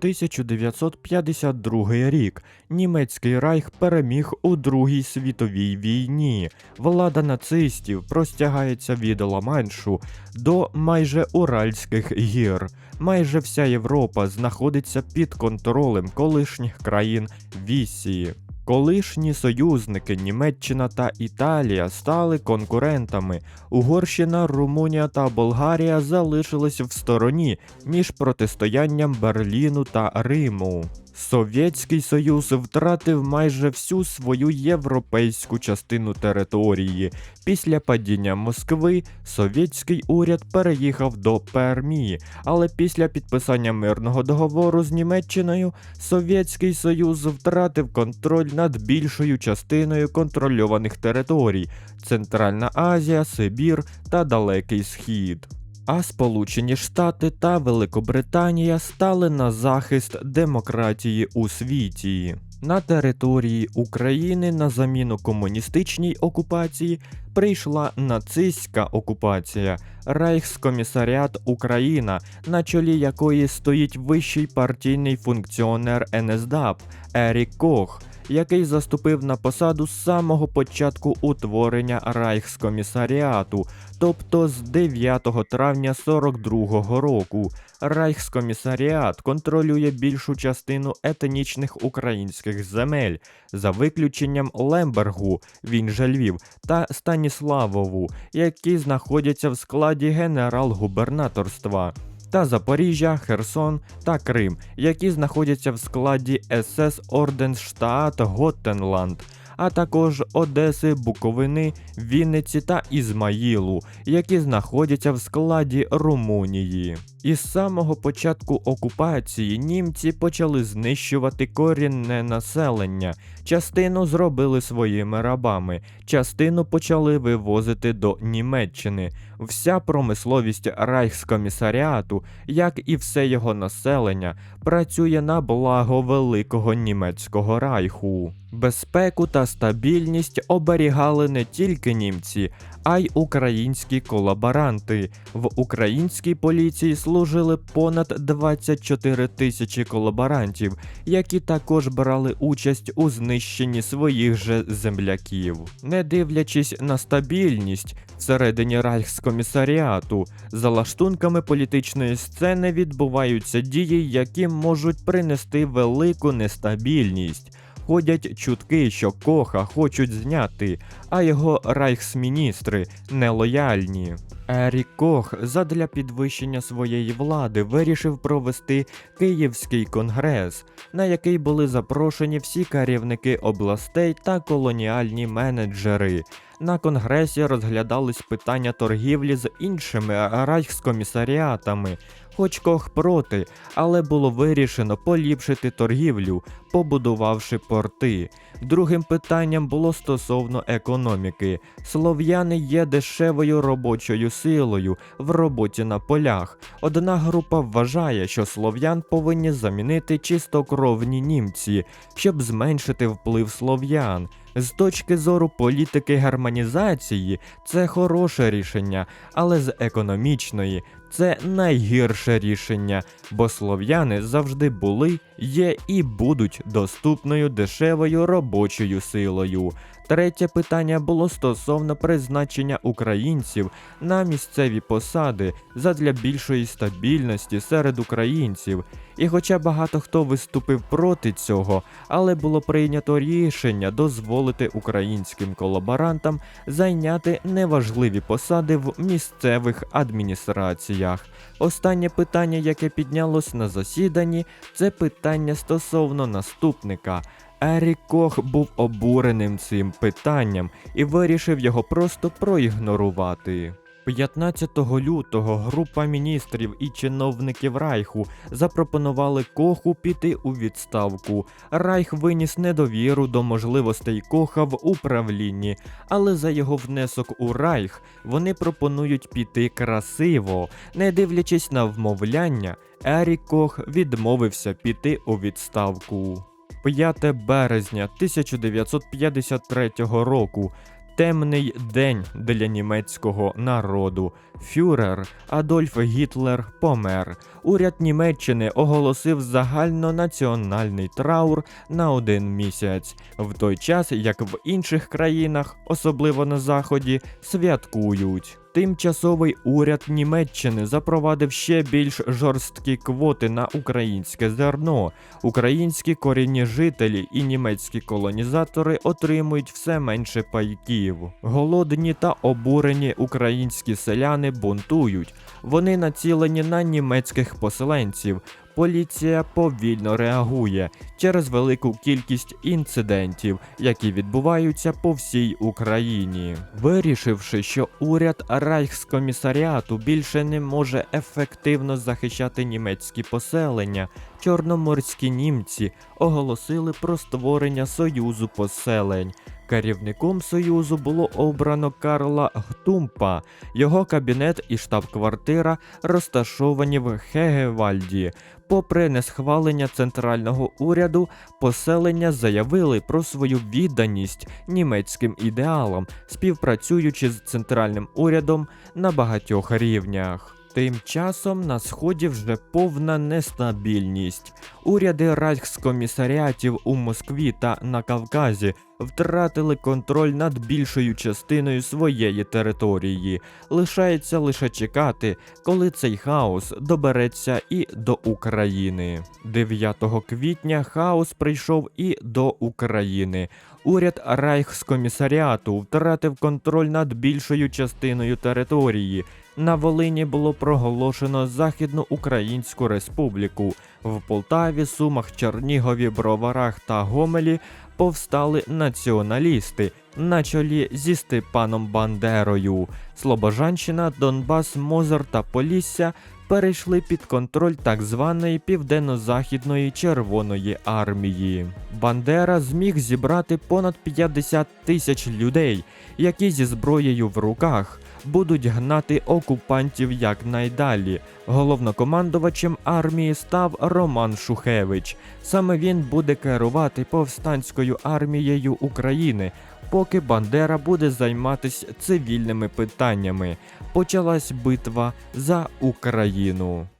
1952 рік німецький райх переміг у Другій світовій війні. Влада нацистів простягається від Ла-Маншу до майже Уральських гір. Майже вся Європа знаходиться під контролем колишніх країн Вісії. Колишні союзники Німеччина та Італія стали конкурентами. Угорщина, Румунія та Болгарія залишились в стороні між протистоянням Берліну та Риму. Совєтський Союз втратив майже всю свою європейську частину території. Після падіння Москви совєтський уряд переїхав до Пермі, але після підписання мирного договору з Німеччиною Совєтський Союз втратив контроль над більшою частиною контрольованих територій Центральна Азія, Сибір та Далекий Схід. А Сполучені Штати та Великобританія стали на захист демократії у світі. На території України на заміну комуністичній окупації прийшла нацистська окупація, Рейхскомісаріат Україна, на чолі якої стоїть вищий партійний функціонер НСДАП Ерік Кох, який заступив на посаду з самого початку утворення Райхскомісаріату, тобто з 9 травня 42-го року. Райхскомісаріат контролює більшу частину етнічних українських земель, за виключенням Лембергу, він же Львів, та Станіславову, які знаходяться в складі генерал-губернаторства. Та Запоріжжя, Херсон та Крим, які знаходяться в складі СС Орденштаат Готтенланд, а також Одеси, Буковини, Вінниці та Ізмаїлу, які знаходяться в складі Румунії. Із самого початку окупації німці почали знищувати корінне населення. Частину зробили своїми рабами, частину почали вивозити до Німеччини. Вся промисловість Райхскомісаріату, як і все його населення, працює на благо великого німецького райху. Безпеку та стабільність оберігали не тільки німці, а й українські колаборанти. В українській поліції служили понад 24 тисячі колаборантів, які також брали участь у знищенні своїх же земляків. Не дивлячись на стабільність всередині Райхскомісаріату, за лаштунками політичної сцени відбуваються дії, які можуть принести велику нестабільність. Ходять чутки, що Коха хочуть зняти, а його райхсміністри нелояльні. Ерік Кох задля підвищення своєї влади вирішив провести Київський конгрес, на який були запрошені всі керівники областей та колоніальні менеджери. На конгресі розглядались питання торгівлі з іншими райхскомісаріатами, хоч Кох проти, але було вирішено поліпшити торгівлю, побудувавши порти. Другим питанням було стосовно економіки. Слов'яни є дешевою робочою силою в роботі на полях. Одна група вважає, що слов'ян повинні замінити чистокровні німці, щоб зменшити вплив слов'ян. З точки зору політики гармонізації, це хороше рішення, але з економічної це найгірше рішення, бо слов'яни завжди були, є і будуть доступною дешевою робочою силою. Третє питання було стосовно призначення українців на місцеві посади задля більшої стабільності серед українців. І хоча багато хто виступив проти цього, але було прийнято рішення дозволити українським колаборантам зайняти неважливі посади в місцевих адміністраціях. Останнє питання, яке піднялось на засіданні, це питання стосовно наступника. Ерік Кох був обуреним цим питанням і вирішив його просто проігнорувати. 15 лютого група міністрів і чиновників Райху запропонували Коху піти у відставку. Райх виніс недовіру до можливостей Коха в управлінні, але за його внесок у Райх вони пропонують піти красиво, не дивлячись на вмовляння. Ерік Кох відмовився піти у відставку. 5 березня 1953 року. Темний день для німецького народу. Фюрер Адольф Гітлер помер. Уряд Німеччини оголосив загальнонаціональний траур на один місяць, в той час як в інших країнах, особливо на заході, святкують. Тимчасовий уряд Німеччини запровадив ще більш жорсткі квоти на українське зерно. Українські корінні жителі і німецькі колонізатори отримують все менше пайків. Голодні та обурені українські селяни бунтують. Вони націлені на німецьких поселенців. Поліція повільно реагує через велику кількість інцидентів, які відбуваються по всій Україні. Вирішивши, що уряд Райхскомісаріату більше не може ефективно захищати німецькі поселення, чорноморські німці оголосили про створення союзу поселень. Керівником союзу було обрано Карла Гтумпа. Його кабінет і штаб-квартира розташовані в Хегевальді. Попри несхвалення центрального уряду, поселення заявили про свою відданість німецьким ідеалам, співпрацюючи з центральним урядом на багатьох рівнях. Тим часом на сході вже повна нестабільність. Уряди райхскомісаріатів у Москві та на Кавказі втратили контроль над більшою частиною своєї території. Лишається лише чекати, коли цей хаос добереться і до України. 9 квітня хаос прийшов і до України. Уряд Райхскомісаріату втратив контроль над більшою частиною території. На Волині було проголошено Західну Українську Республіку. В Полтаві, Сумах, Чернігові, Броварах та Гомелі повстали націоналісти на чолі зі Степаном Бандерою. Слобожанщина, Донбас, Мозер та Полісся перейшли під контроль так званої Південно-Західної Червоної армії. Бандера зміг зібрати понад 50 тисяч людей, які зі зброєю в руках будуть гнати окупантів якнайдалі. Головнокомандувачем армії став Роман Шухевич. Саме він буде керувати повстанською армією України, поки Бандера буде займатися цивільними питаннями. Почалась битва за Україну. –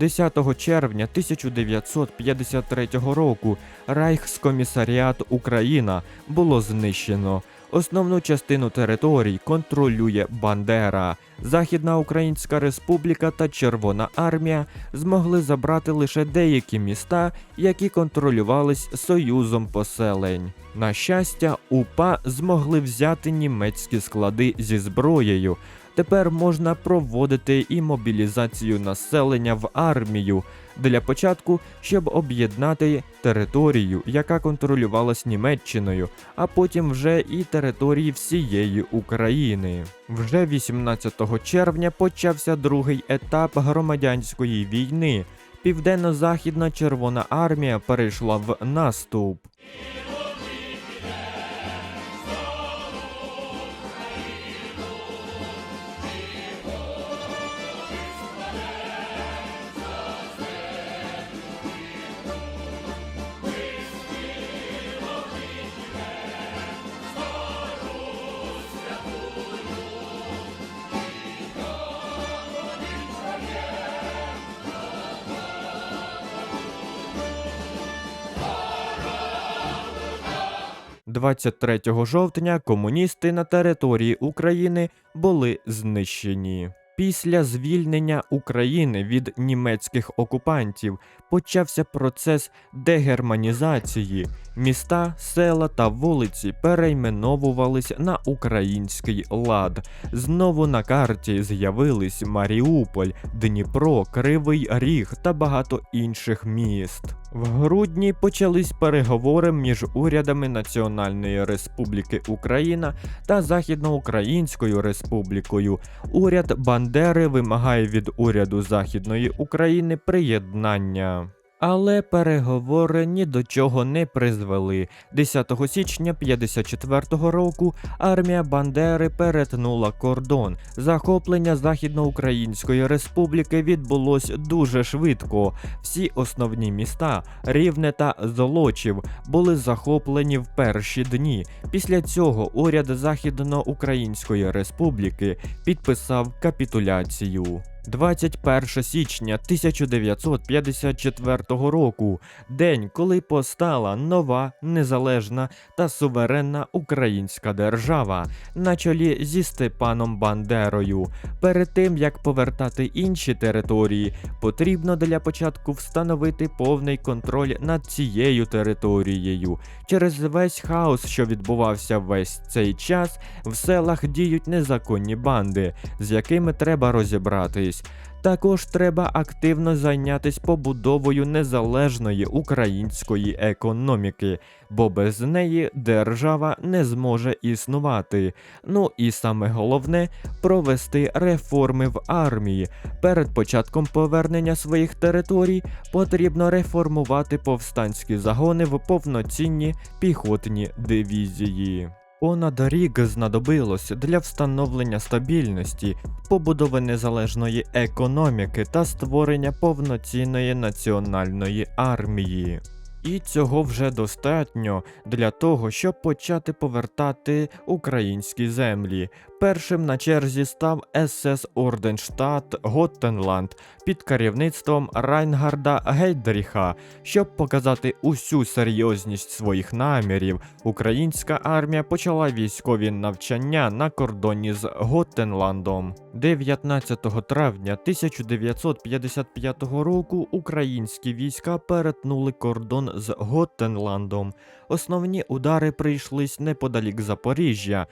10 червня 1953 року Райхскомісаріат Україна було знищено. Основну частину територій контролює Бандера. Західна Українська Республіка та Червона армія змогли забрати лише деякі міста, які контролювались союзом поселень. На щастя, УПА змогли взяти німецькі склади зі зброєю. Тепер можна проводити і мобілізацію населення в армію для початку, щоб об'єднати територію, яка контролювалась Німеччиною, а потім вже і території всієї України. Вже 18 червня почався другий етап громадянської війни. Південно-західна Червона армія перейшла в наступ. – 23 жовтня комуністи на території України були знищені. Після звільнення України від німецьких окупантів почався процес дегерманізації. Міста, села та вулиці перейменовувались на український лад. Знову на карті з'явились Маріуполь, Дніпро, Кривий Ріг та багато інших міст. В грудні почались переговори між урядами Національної Республіки Україна та Західноукраїнською Республікою. Уряд Бандери вимагає від уряду Західної України приєднання. Але переговори ні до чого не призвели. 10 січня 54-го року армія Бандери перетнула кордон. Захоплення Західноукраїнської республіки відбулось дуже швидко. Всі основні міста Рівне та Золочів були захоплені в перші дні. Після цього уряд Західноукраїнської республіки підписав капітуляцію. 21 січня 1954 року, день, коли постала нова незалежна та суверенна українська держава на чолі зі Степаном Бандерою. Перед тим як повертати інші території, потрібно для початку встановити повний контроль над цією територією. Через весь хаос, що відбувався весь цей час, в селах діють незаконні банди, з якими треба розібратись. Також треба активно зайнятися побудовою незалежної української економіки, бо без неї держава не зможе існувати. Ну і саме головне провести реформи в армії. Перед початком повернення своїх територій потрібно реформувати повстанські загони в повноцінні піхотні дивізії. Понад рік знадобилось для встановлення стабільності, побудови незалежної економіки та створення повноцінної національної армії. І цього вже достатньо для того, щоб почати повертати українські землі. Першим на черзі став СС Орденштадт Готтенланд під керівництвом Райнгарда Гейдріха. Щоб показати усю серйозність своїх намірів, українська армія почала військові навчання на кордоні з Готтенландом. 19 травня 1955 року українські війська перетнули кордон з Готтенландом. Основні удари прийшлись неподалік Запоріжжя.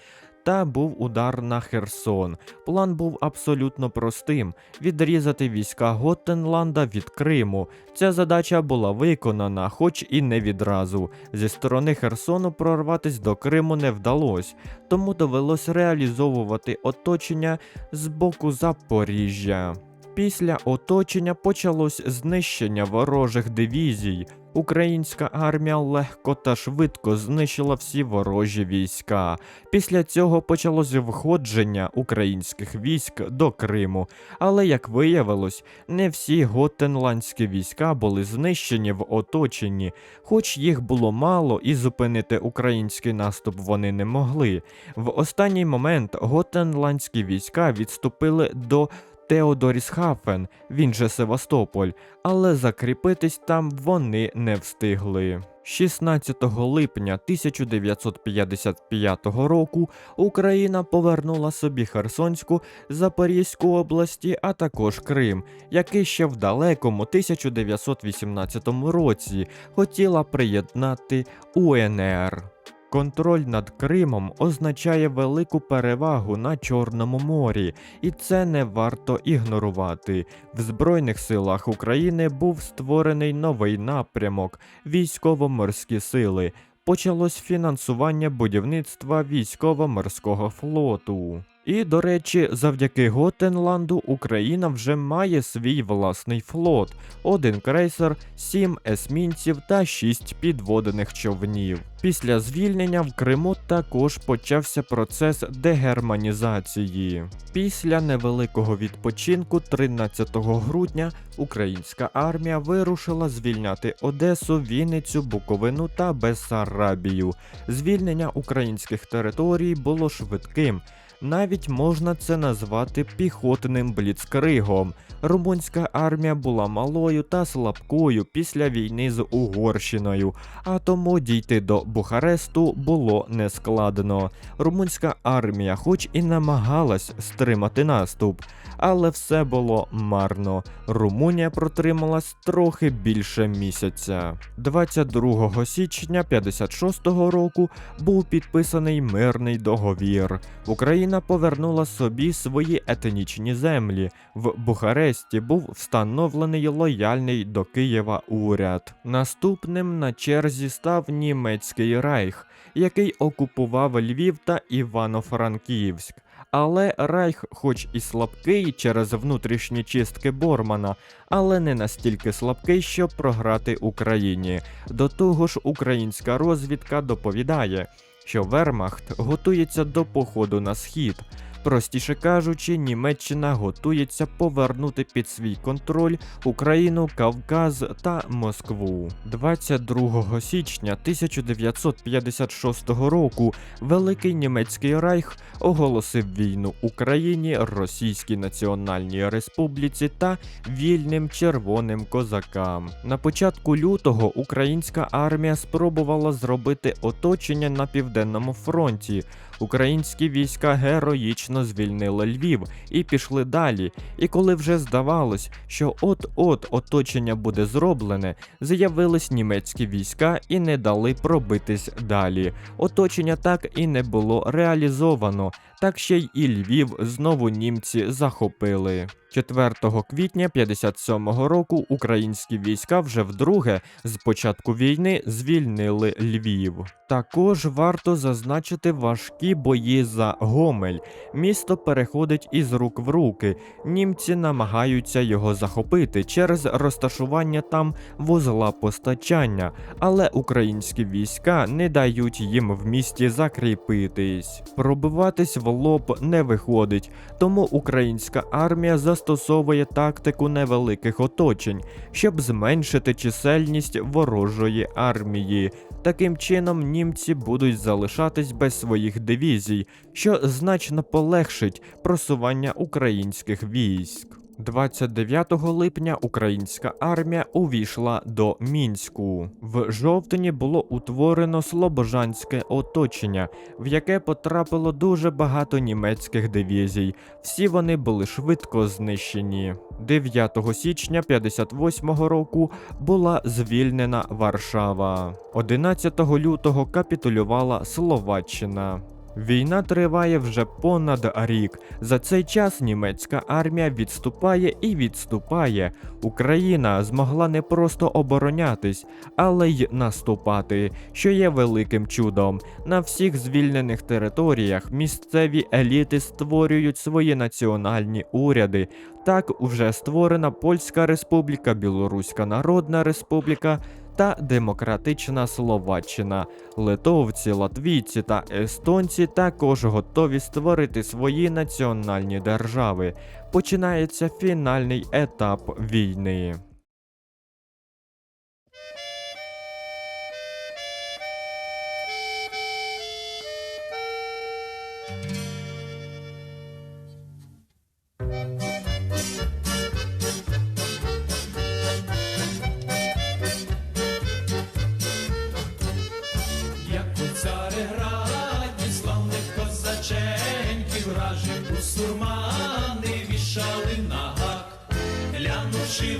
Та був удар на Херсон. План був абсолютно простим: відрізати війська Готтенланда від Криму. Ця задача була виконана, хоч і не відразу. Зі сторони Херсону прорватись до Криму не вдалося, тому довелось реалізовувати оточення з боку Запоріжжя. Після оточення почалось знищення ворожих дивізій. Українська армія легко та швидко знищила всі ворожі війська. Після цього почалось входження українських військ до Криму. Але як виявилось, не всі готенландські війська були знищені в оточенні, хоч їх було мало і зупинити український наступ вони не могли. В останній момент готенландські війська відступили до Теодорісхафен, він же Севастополь, але закріпитись там вони не встигли. 16 липня 1955 року Україна повернула собі Херсонську, Запорізьку області, а також Крим, який ще в далекому 1918 році хотіла приєднати УНР. Контроль над Кримом означає велику перевагу на Чорному морі, і це не варто ігнорувати. В Збройних силах України був створений новий напрямок військово-морські сили. Почалось фінансування будівництва військово-морського флоту. І, до речі, завдяки Готенланду Україна вже має свій власний флот: один крейсер, сім есмінців та шість підводених човнів. Після звільнення в Криму також почався процес дегерманізації. Після невеликого відпочинку 13 грудня українська армія вирушила звільняти Одесу, Вінницю, Буковину та Бессарабію. Звільнення українських територій було швидким. Навіть можна це назвати піхотним бліцкригом. Румунська армія була малою та слабкою після війни з Угорщиною, а тому дійти до Бухаресту було нескладно. Румунська армія, хоч і намагалась стримати наступ, але все було марно. Румунія протрималась трохи більше місяця. 22 січня 56-го року був підписаний мирний договір. Україна повернула собі свої етнічні землі. В Бухаресті був встановлений лояльний до Києва уряд. Наступним на черзі став німецький рейх, який окупував Львів та Івано-Франківськ. Але Райх, хоч і слабкий через внутрішні чистки Бормана, але не настільки слабкий, щоб програти Україні. До того ж, українська розвідка доповідає, що Вермахт готується до походу на схід. Простіше кажучи, Німеччина готується повернути під свій контроль Україну, Кавказ та Москву. 22 січня 1956 року Великий німецький райх оголосив війну Україні, Російській Національній Республіці та вільним червоним козакам. На початку лютого українська армія спробувала зробити оточення на південному фронті. Українські війська героїчно звільнили Львів і пішли далі. І коли вже здавалось, що от-от оточення буде зроблене, з'явились німецькі війська і не дали пробитись далі. Оточення так і не було реалізовано, так ще й і Львів знову німці захопили. 4 квітня 57-го року українські війська вже вдруге з початку війни звільнили Львів. Також варто зазначити важкі бої за Гомель. Місто переходить із рук в руки. Німці намагаються його захопити через розташування там вузла постачання, але українські війська не дають їм в місті закріпитись. Пробиватись лоб не виходить, тому українська армія застосовує тактику невеликих оточень, щоб зменшити чисельність ворожої армії. Таким чином, німці будуть залишатись без своїх дивізій, що значно полегшить просування українських військ. 29 липня українська армія увійшла до Мінську. В жовтні було утворено Слобожанське оточення, в яке потрапило дуже багато німецьких дивізій. Всі вони були швидко знищені. 9 січня 58 року була звільнена Варшава. 11 лютого капітулювала Словаччина. Війна триває вже понад рік. За цей час німецька армія відступає і відступає. Україна змогла не просто оборонятись, але й наступати, що є великим чудом. На всіх звільнених територіях місцеві еліти створюють свої національні уряди. Так вже створена Польська Республіка, Білоруська Народна Республіка та Демократична Словаччина. Литовці, латвійці та естонці також готові створити свої національні держави. Починається фінальний етап війни.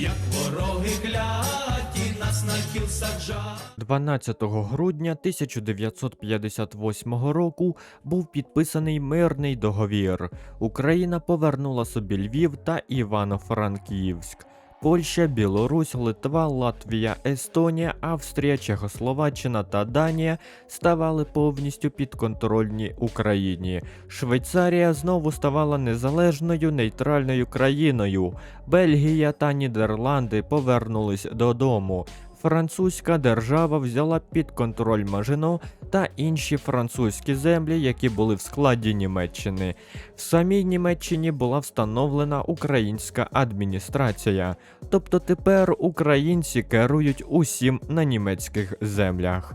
як вороги кляті нас на кіл саджають. 12 грудня 1958 року був підписаний мирний договір. Україна повернула собі Львів та Івано-Франківськ. Польща, Білорусь, Литва, Латвія, Естонія, Австрія, Чехословаччина та Данія ставали повністю підконтрольні Україні. Швейцарія знову ставала незалежною нейтральною країною. Бельгія та Нідерланди повернулись додому. Французька держава взяла під контроль Мажино та інші французькі землі, які були в складі Німеччини. В самій Німеччині була встановлена українська адміністрація, тобто тепер українці керують усім на німецьких землях.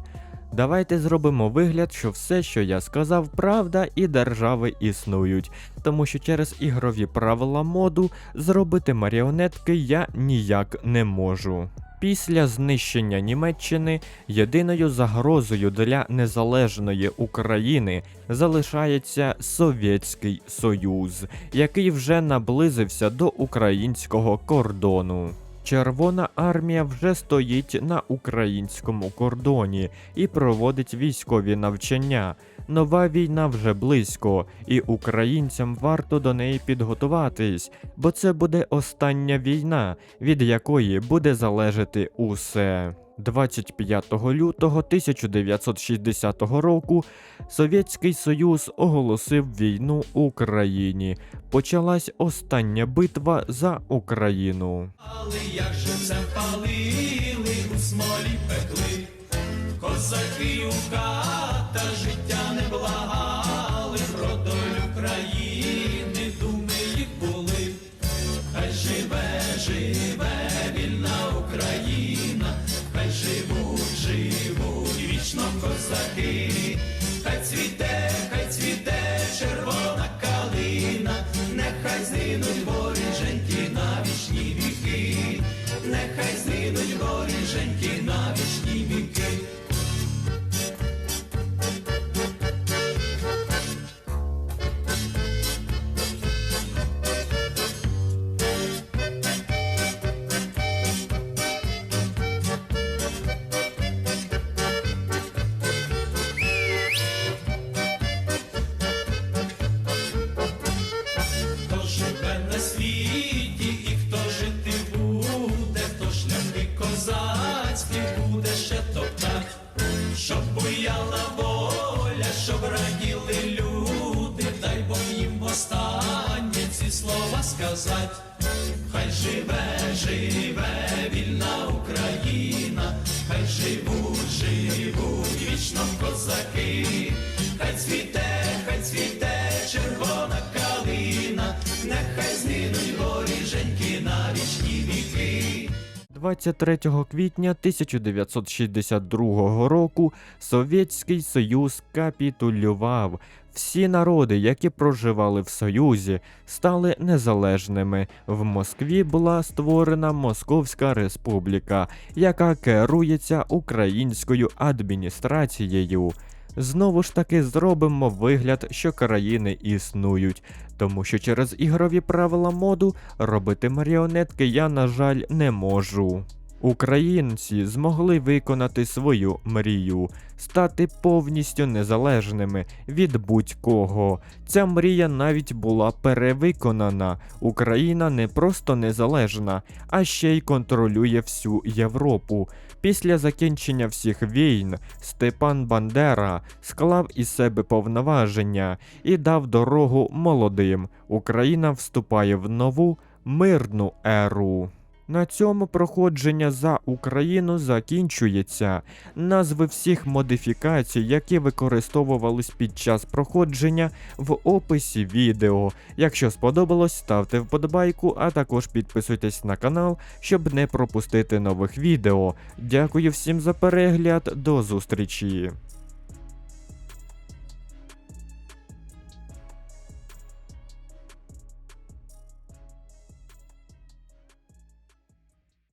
Давайте зробимо вигляд, що все, що я сказав, правда, і держави існують, тому що через ігрові правила моду зробити маріонетки я ніяк не можу. Після знищення Німеччини єдиною загрозою для незалежної України залишається Совєтський Союз, який вже наблизився до українського кордону. Червона армія вже стоїть на українському кордоні і проводить військові навчання. Нова війна вже близько, і українцям варто до неї підготуватись, бо це буде остання війна, від якої буде залежати усе. 25 лютого 1960 року Совєтський Союз оголосив війну Україні. Почалась остання битва за Україну. Але як живцем палили, у смолі пекли, козаки у хата життя козаки, хай цвіте, хай цвіте червона калина, нехай згинуть воріженьки на вічні віки, нехай згинуть воріженьки на 23 квітня 1962 року Совєтський Союз капітулював. Всі народи, які проживали в Союзі, стали незалежними. В Москві була створена Московська Республіка, яка керується українською адміністрацією. Знову ж таки зробимо вигляд, що країни існують, тому що через ігрові правила моду робити маріонетки я, на жаль, не можу. Українці змогли виконати свою мрію, стати повністю незалежними від будь-кого. Ця мрія навіть була перевиконана. Україна не просто незалежна, а ще й контролює всю Європу. Після закінчення всіх війн Степан Бандера склав із себе повноваження і дав дорогу молодим. Україна вступає в нову мирну еру. На цьому проходження за Україну закінчується. Назви всіх модифікацій, які використовувались під час проходження в описі відео. Якщо сподобалось, ставте вподобайку, а також підписуйтесь на канал, щоб не пропустити нових відео. Дякую всім за перегляд, до зустрічі!